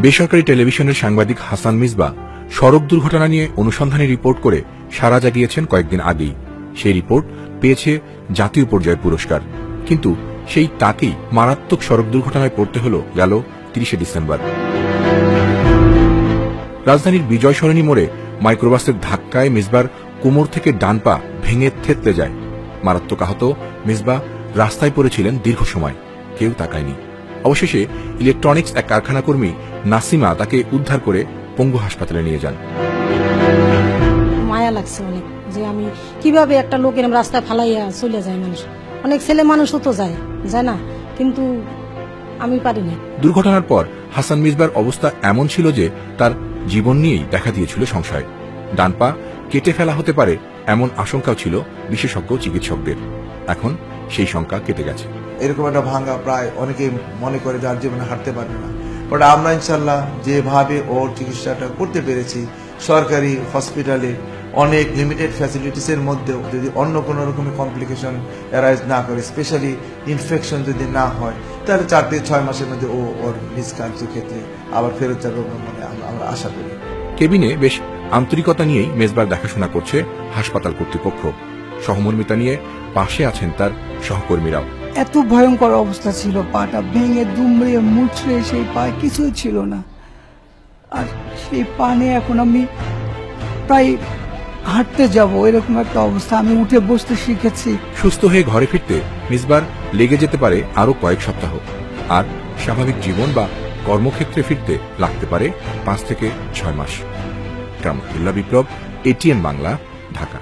বেসরকারি টেলিভিশনের সাংবাদিক হাসান মিসবা সড়ক দুর্ঘটনা নিয়ে অনুসন্ধানী রিপোর্ট করে সারা জাগিয়েছেন কয়েকদিন আগেই। সেই রিপোর্ট পেয়েছে জাতীয় পর্যায়ের পুরস্কার। কিন্তু সেই তাকেই মারাত্মক সড়ক দুর্ঘটনায় পড়তে হল গেল তিরিশে ডিসেম্বর। রাজধানীর বিজয় সরণী মোড়ে মাইক্রোবাসের ধাক্কায় মিসবার কোমর থেকে ডান পা ভেঙে থেতলে যায়। মারাত্মক আহত মিসবা রাস্তায় পড়েছিলেন দীর্ঘ সময়। কেউ তাকায়নি। অবশেষে ইলেকট্রনিক্স এক কারখানা কর্মী নাসিমা তাকে উদ্ধার করে পঙ্গু হাসপাতালে নিয়ে যান। মায়া লাগছে অনেক যে আমি কীভাবে একটা লোক এরম রাস্তায় ফালাইয়া চলে যায় মানুষ। অনেক ছেলে মানুষও তো যায় যায় না? কিন্তু আমি পারিনি দুর্ঘটনার পর হাসান মিসবার অবস্থা এমন ছিল যে তার জীবন নিয়েই দেখা দিয়েছিল সংশয়। ডান পা কেটে ফেলা হতে পারে এমন আশঙ্কাও ছিল বিশেষজ্ঞ চিকিৎসকদের। এখন সেই শঙ্কা কেটে গেছে। এরকম একটা ভাঙা প্রায় অনেকে মনে করে যার জীবনে হাঁটতে পারবে না। বাট আমরা ইনশাল্লাহ যেভাবে ওর চিকিৎসাটা করতে পেরেছি, সরকারি হসপিটালে অনেক লিমিটেড ফ্যাসিলিটিসের মধ্যেও যদি অন্য কোনো রকমের কমপ্লিকেশন অ্যারাইজ না করে স্পেশালি ইনফেকশন যদি না হয়, তাহলে চার থেকে ছয় মাসের মধ্যে ও ওর নিজ ক্ষেত্রে আবার ফেরত যাবে মানে আমরা আশা করি। কেবিনে বেশ আন্তরিকতা নিয়েই মেজবার দেখাশোনা করছে হাসপাতাল কর্তৃপক্ষ। সহমর্মিতা নিয়ে পাশে আছেন তার সহকর্মীরাও। এত ভয়ঙ্কর অবস্থা ছিল, পাটা ভেঙে, দুমড়ে, মুচড়ে, সেই পায়ে কিছুই ছিল না। আর সেই পানে এখন আমি প্রায় হাঁটতে যাব, এরকম একটা অবস্থা। আমি উঠে বসতে শিখেছি। সুস্থ হয়ে ঘরে ফিরতে মিসবার লেগে যেতে পারে আরও কয়েক সপ্তাহ। আর স্বাভাবিক জীবন বা কর্মক্ষেত্রে ফিরতে লাগতে পারে পাঁচ থেকে ছয় মাস। কামতুল্লাহ বিপ্লব, এটিএন বাংলা, ঢাকা।